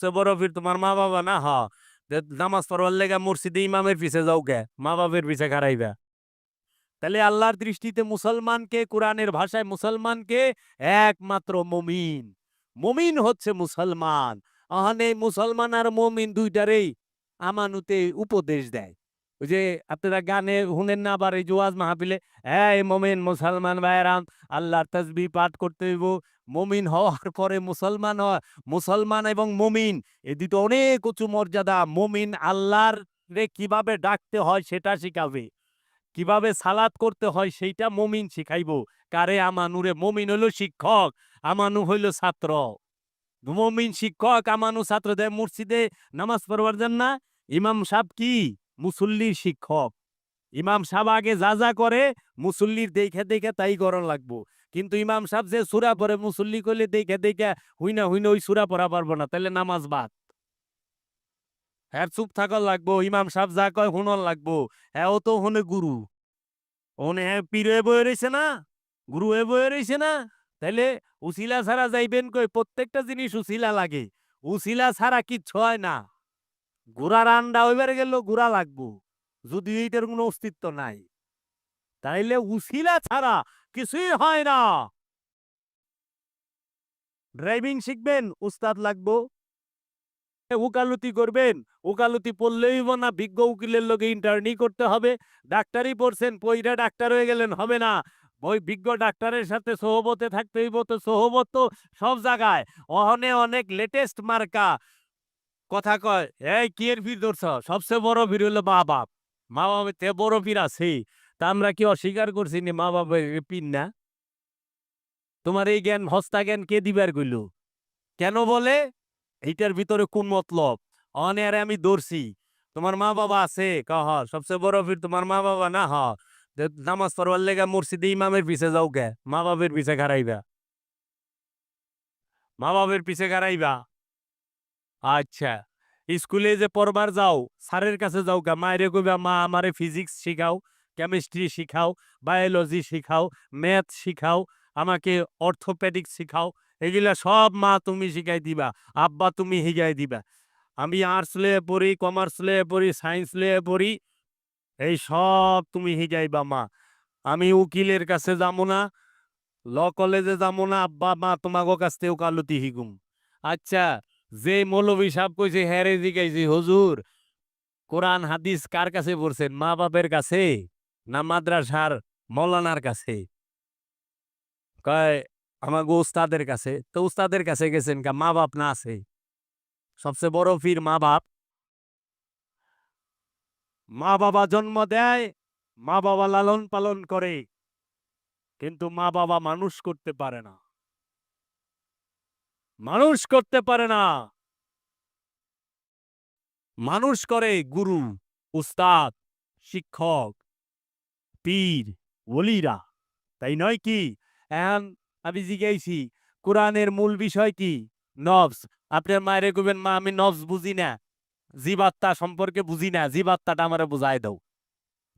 সবচেয়ে বড় পীর তোমার মা বাবা না? হ। নামাজ পড়বার লেগা মসজিদে ইমামের পিছে যাও কে মা বাপের পিছে খারাইবা তাহলে আল্লাহর দৃষ্টিতে মুসলমানকে কোরআনের ভাষায় মুসলমানকে একমাত্র মমিন। মমিন হচ্ছে মুসলমান। আহানে মুসলমান আর মমিন দুইটারেই আমানুতে উপদেশ দেয়। ওই যে আপনারা গানে শুনেন না আবার এই জোয়াজ মাহফিলে হ্যাঁ মমিন মুসলমান ভাইরাম আল্লাহর তসবি পাঠ করতে হইব মমিন হওয়ার পরে মুসলমান হওয়া, মুসলমান এবং মমিন, এ দুটো অনেক উঁচু মর্যাদা। মমিন আল্লাহর রে কীভাবে ডাকতে হয় সেটা শিখাবে। কীভাবে সালাত করতে হয় সেইটা মমিন শিখাইব। কারে আমানুরে মমিন হইল শিক্ষক, আমানু হইল ছাত্র। মমিন শিক্ষক, আমানু ছাত্র। দেয় মসজিদে নামাজ পড়বার না, ইমাম সাহেব কি? মুসল্লির শিক্ষক। ইমাম সাহেব আগে যা যা করে, মুসল্লির দেখে দেখে তাই করণ লাগবো। কিন্তু ইমাম সাহেব যে সুরা পরে মুসল্লি করলে দেখে দেখে হুইনা হুইনা ওই সুরা পড়া পারব না তাহলে নামাজ বাদ। হ্যাঁ চুপ থাকার লাগবো, ইমাম সাহেব যা কয় হুনর লাগবো। হ্যাঁ ও তো হনে গুরু। ওনে হ্যাঁ পীর বয়ে রয়েছে না? গুরু হয়ে বয়ে রয়েছে না? তাইলে উসিলা ছাড়া যাইবেন কই? প্রত্যেকটা জিনিস উসিলা লাগে। উসিলা ছাড়া কিচ্ছু হয় না। ঘোড়ার আন্ডা হইবার গেল ঘোড়া লাগবো। যদি এইটার কোনো অস্তিত্ব নাই। তাইলে উসিলা ছাড়া কিছুই হয় না। ড্রাইভিং শিখবেন, উস্তাদ লাগবো। উকালতি করবেন, উকালতি পড়লেই না, বিজ্ঞ উকিলের লগে ইন্টার্নি করতে হবে। ডাক্তারই পড়ছেন, পইরা ডাক্তার হয়ে গেলেন, হবে না। ওই বিজ্ঞ ডাক্তারের সাথে সহবতে থাকতে হইব তো, সহবত তো সব জায়গায় অহনে অনেক লেটেস্ট মার্কা। কথা কয়, এই, কি এর ভিড় ধরছ? সবচেয়ে বড় ভিড় হলো মা বাপ মা তে বড় ভিড় আছে তা আমরা কি অস্বীকার করছি নি মা বাবার পিন না তোমার এই জ্ঞান, হস্তা জ্ঞান কে দিবার গইল কেন বলে? এইটার ভিতরে কোন মতলব? অনেরে আমি দৌড়ছি। তোমার মা বাবা আছে, কহ। সবচেয়ে বড় ফির তোমার মা বাবা না, হ। নামাজ পড়বার লেগা মসজিদে ইমামের পিছে যাও কে মা বাবের পিছে খারাইবা মা বাবের পিছে খারাইবা আচ্ছা স্কুলে যে পড়বার যাও, স্যারের কাছে যাও কা মায়েরে কইবা, মা, আমারে ফিজিক্স শিখাও। কেমিস্ট্রি শিখাও বায়োলজি শিখাও ম্যাথ শিখাও, আমাকে অর্থোপেডিক্স শিখাও, এগুলা সব মা তুমি শিখাই দিবা, আব্বা তুমি শিখাই দিবা। আমি আর্টস লয়ে পড়ি কমার্স লয়ে পড়ি সায়েন্স লয়ে পড়ি, এই সব তুমি শিখাইবা মা। আমি উকিলের কাছে যাব না, ল কলেজে যাব না, আব্বা, মা তোমাকে কাছ থেকে কালতি শিখুম। আচ্ছা যে মৌলবী সাহেব কইছে হ্যারে জিগাইছি হুজুর, কোরআন, হাদিস কার কাছে পড়ছেন? মা বাপের কাছে। না মাদ্রাসার মৌলানার কাছে? কয় আমাকে উস্তাদের কাছে। তো উস্তাদের কাছে গেছেন কা মা বাপ না আছে? সবচেয়ে বড় ফির মা বাপ মা বাবা জন্ম দেয় মা বাবা লালন পালন করে, কিন্তু মা বাবা মানুষ করতে পারে না। মানুষ করতে পারে না। মানুষ করে গুরু, উস্তাদ, শিক্ষক পীর, ওলিরা। তাই নয় কি? এখন আমি জিজ্ঞাইছি কোরআনের মূল বিষয় কি? নবস আপনার মায়ের কইবেন, মা, আমি নবস বুঝি না। জীবাত্মা সম্পর্কে বুঝি না। জীবাত্মাটা আমার বুঝাই দাও।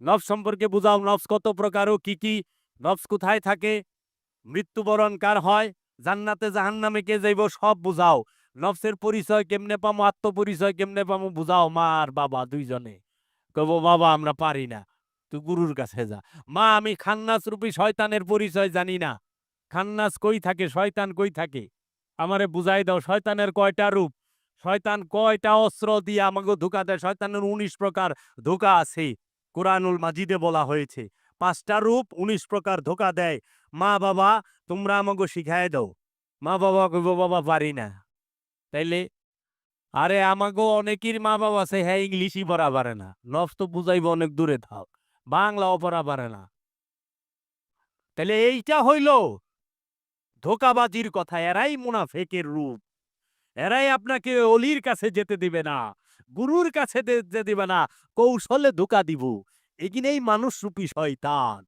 নবস সম্পর্কে বুঝাও। নবস কত প্রকার ও কি কি? নবস কোথায় থাকে? মৃত্যুবরণ কার হয়? জান্নাতে জাহান্নামে কে যাইব? সব বুঝাও। নফসের পরিচয় কেমনে পামো? আত্মপরিচয় কেমনে পামো? বুঝাও। মা আর বাবা দুইজনে। কব বাবা, আমরা পারি না। তুই গুরুর কাছে যা। মা, আমি খান্নাস রূপী শয়তানের পরিচয় জানি না। খান্নাস কই থাকে? শয়তান কই থাকে? আমারে বুঝাই দাও, শয়তানের কয়টা রূপ? শয়তান কয়টা অস্ত্র দিয়ে আমাকে ধোকা দেয়? শয়তানের উনিশ প্রকার ধোকা আছে, কোরআনুল মাজিদে বলা হয়েছে। পাঁচটা রূপ, উনিশ প্রকার ধোকা দেয়। মা, বাবা, তোমরা আমাকে শিখাই দাও। মা, বাবা, কইব, বাবা, পারি না। তাইলে, আরে আমাগো অনেকের মা বাবা আছে হ্যাঁ ইংলিশই পড়া পারে না। নফস তো বুঝাইব অনেক দূরে, থাক। বাংলাও পড়া পারে না। তাহলে এইটা হইল ধোকাবাজির কথা, এরাই মুনাফেকের রূপ। এরাই আপনাকে অলির কাছে যেতে দিবে না, গুরুর কাছে যেতে দিবে না, কৌশলে ধোকা দিব। এগিনেই মানুষ রূপী শয়তান।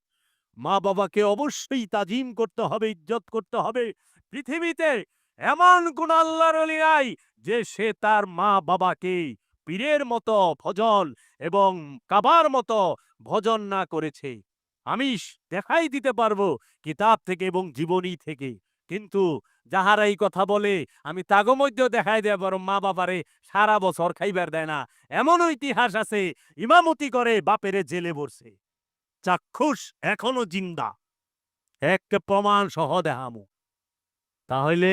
মা বাবাকে অবশ্যই তাজিম করতে হবে, ইজ্জত করতে হবে। পৃথিবীতে এমন কোন আল্লাহর অলি নাই যে সে তার মা বাবাকে পীরের মতো ভজন এবং কাবার মতো ভজন না করেছে। আমি দেখাই দিতে পারব কিতাব থেকে এবং জীবনী থেকে। কিন্তু যাহারা এই কথা বলে, আমি তাগো মধ্যেও দেখাই দেয় বরং মা বাবারে সারা বছর খাইবার দেয় না। এমনও ইতিহাস আছে, ইমামতি করে বাপেরে জেলে বসে চাক্ষুষ এখনও জিন্দা। এক প্রমাণ সহ দেহামু। তাহলে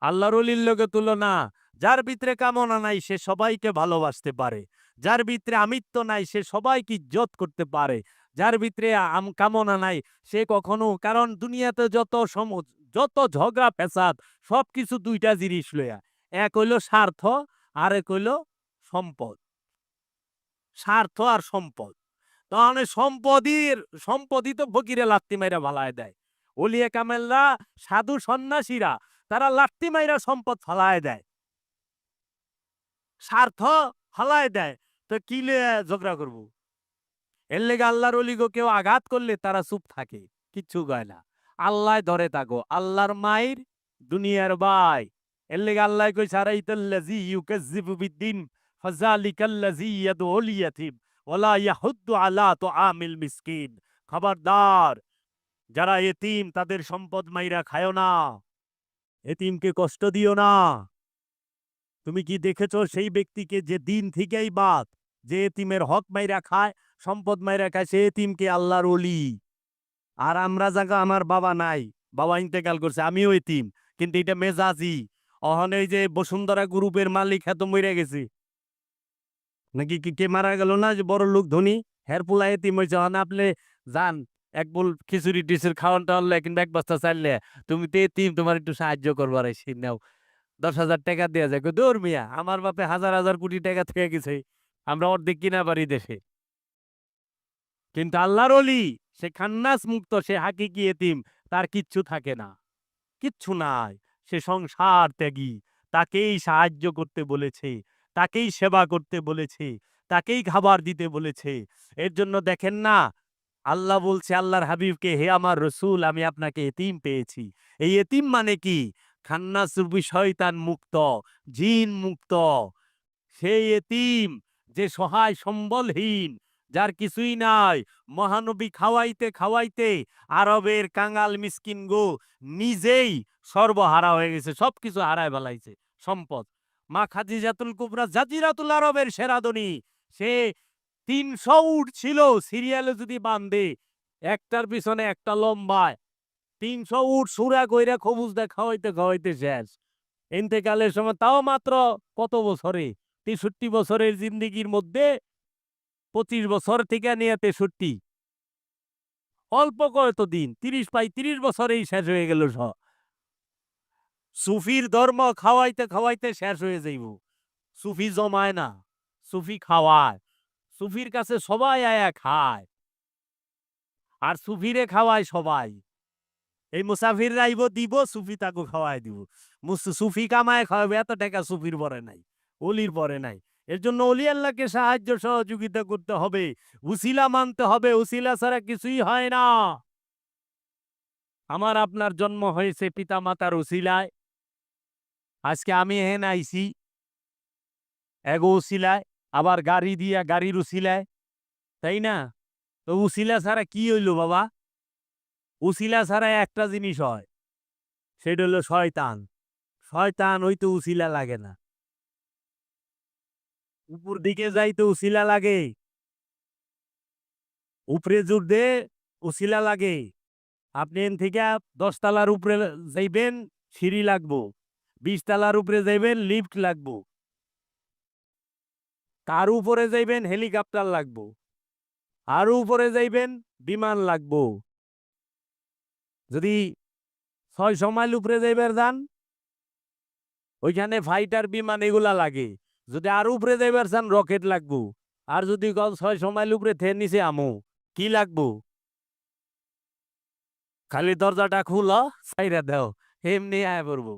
আল্লাহর লোকে তুলনা যার ভিতরে কামনা নাই, সে সবাইকে ভালোবাসতে পারে। যার ভিতরে আমিত্ব নাই, সে সবাইকে ইজ্জত করতে পারে। যার ভিতরে আম, কামনা নাই, সে কখনো, কারণ দুনিয়াতে যত সম, যত ঝগড়া ফেসাদ সব কিছু দুইটা জিনিস লইয়া। এক হইল স্বার্থ আর এক হইল সম্পদ। স্বার্থ আর সম্পদ। তাহলে সম্পদের, সম্পদই তো ফকিরে লাত্তি মাইরা ভালায় দেয়। অলিয়া কামেলরা সাধু সন্ন্যাসীরা, তারা লাত্তি মাইরা সম্পদ ফালায় দেয়। স্বার্থ ফালায় দেয়। তো কি ঝগড়া করব? এর লেগে আল্লাহর অলিগো কেউ আঘাত করলে তারা চুপ থাকে, কিচ্ছু কয় না। আল্লাহ ধরে থাকো, আল্লাহর মায়ের দুনিয়ার বাই। এর লেগে আল্লাহ কই ইউকাজ্জিবু ইয়াতীম, ওয়ালা ইয়াহুদ্দু আলা খবরদার, যারা এতিম, তাদের সম্পদ মাইরা খায়ও না। এতিমকে কষ্ট দিও না। তুমি কি দেখেছ সেই ব্যক্তিকে যে দিন থেকেই বাদ, যে এতিমের হক মাইরা খায়, সম্পদ মাইরা খায়, সে এতিমকে আল্লাহর অলি আর আমরা জায়গা আমার বাবা নাই, বাবা ইন্তেকাল করছে, আমিও এতিম, কিন্তু এটা মেজাজি। অহন এই যে বসুন্ধরা গ্রুপের মালিক এত মরে গেছে। নাকি কি কে মারা গেল না যে বড় লোক ধনী? হের পোলা এতিম হয়েছে অহন আপনি যান, এক বল খিচুড়ি টিচুর খাওয়ান টাওয়ানলে কিংবা এক বস্তা চাইলে তুমি তো এতিম, তোমার একটু সাহায্য করবার এসে নাও। দশ হাজার টাকা দেওয়া যায়। দৌর মিয়া, আমার বাপে হাজার হাজার কোটি টাকা থেকে গেছে, আমরা অর্ধেক কিনা পারি দেশে। কিন্তু আল্লাহর অলি সে খান্নাস মুক্ত, সে হাকিকি এতিম, তার কিচ্ছু থাকে না। কিচ্ছু নাই। সে সংসার ত্যাগী, তাকেই সাহায্য করতে বলেছে, তাকেই সেবা করতে বলেছে, তাকেই খাবার দিতে বলেছে। এর জন্য দেখেন না, আল্লাহ বলছে, আল্লাহর হাবিবকে, হে আমার রসুল, আমি আপনাকে এতিম পেয়েছি। এই এতিম মানে কি? খান্নাস রূপী শয়তান মুক্ত জিন মুক্ত সেই এতিম যে সহায় সম্বলহীন, যার কিছুই নাই, মহানবী খাওয়াইতে খাওয়াইতে আরবের কাঙ্গাল মিসকিন গো নিজেই সর্বহারা হয়ে গেছে, সবকিছু হারায় বেলাইছে সম্পদ। মা খাদিজাতুল কুবরা জাজিরাতুল আরবের সেরাদনি সে তিনশো উট ছিল সিরিয়ালে যদি বান্ধে, একটার পিছনে একটা লম্বায় তিনশো উট সুরা কইরা খবুজ দেয় খাওয়াইতে খাওয়াইতে শেষ। এন্তেকালের সময় তাও মাত্র কত বছরে? তেষট্টি বছরের জিন্দিগির মধ্যে পঁচিশ বছর থেকে নিয়ে তেষট্টি। অল্প কয়তো দিন, তিরিশ পাই তিরিশ বছরেই শেষ হয়ে গেল স সুফির ধর্ম খাওয়াইতে খাওয়াইতে শেষ হয়ে যাইব। সুফি জমায় না, সুফি খাওয়ায়। সুফির কাছে সবাই আয়া খায় আর সুফিরে খাওয়ায় সবাই। এই মুসাফির রাইব দিব, সুফি তাকে খাওয়াই দিব। সুফি কামায় খাওয়াবে, এত টাকা সুফির পরে নাই, অলির পরে নাই। এর জন্য অলি আল্লাহকে সাহায্য সহযোগিতা করতে হবে, উসিলা মানতে হবে, উসিলা ছাড়া কিছুই হয় না। আমার আপনার জন্ম হয়েছে পিতা মাতার উসিলায়। আজকে আমি হেন আইসি এগো উসিলায়, আবার গাড়ি দিয়া গাড়ির উসিলায়। তাই না? তো উসিলা ছাড়া কি হইল বাবা? উসিলা ছাড়া একটা জিনিস হয়, সেটা হলো শয়তান। শয়তান ওই তো উসিলা লাগে না। উপর দিকে যাইতে উসিলা লাগে। উপরে জুড়তে উসিলা লাগে। আপনি এন থেকে দশ তালার উপরে যাইবেন, সিঁড়ি লাগবো। বিশ তালার উপরে যাইবেন, লিফট লাগবো। তার উপরে যাইবেন, হেলিকপ্টার লাগবো। আরও উপরে যাইবেন, বিমান লাগবো। যদি ছয়শো মাইল উপরে যাইবার যান, ওইখানে ফাইটার বিমান এগুলা লাগে। যদি আর উপরে যাইবার চান রকেট লাগবো। আর যদি কল ছয়শো মাইল উপরে থে নিচে আমো, কি লাগবো? খালি দরজাটা খুল সাইরা দেও, এমনি আয় পড়ব।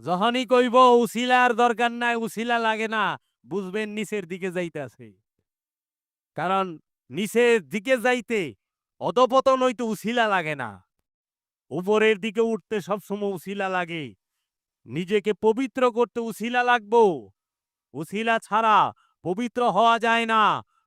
যখনই কইব উসিলার দরকার নাই উসিলা লাগে না, বুঝবেন নিচের দিকে যাইতেছে। কারণ নিচের দিকে যাইতে অধপতন হইতে উসিলা লাগে না। উপরের দিকে উঠতে সবসময় উশিলা লাগে। নিজেকে পবিত্র করতে উশিলা লাগবো। উশিলা ছাড়া পবিত্র হওয়া যায় না।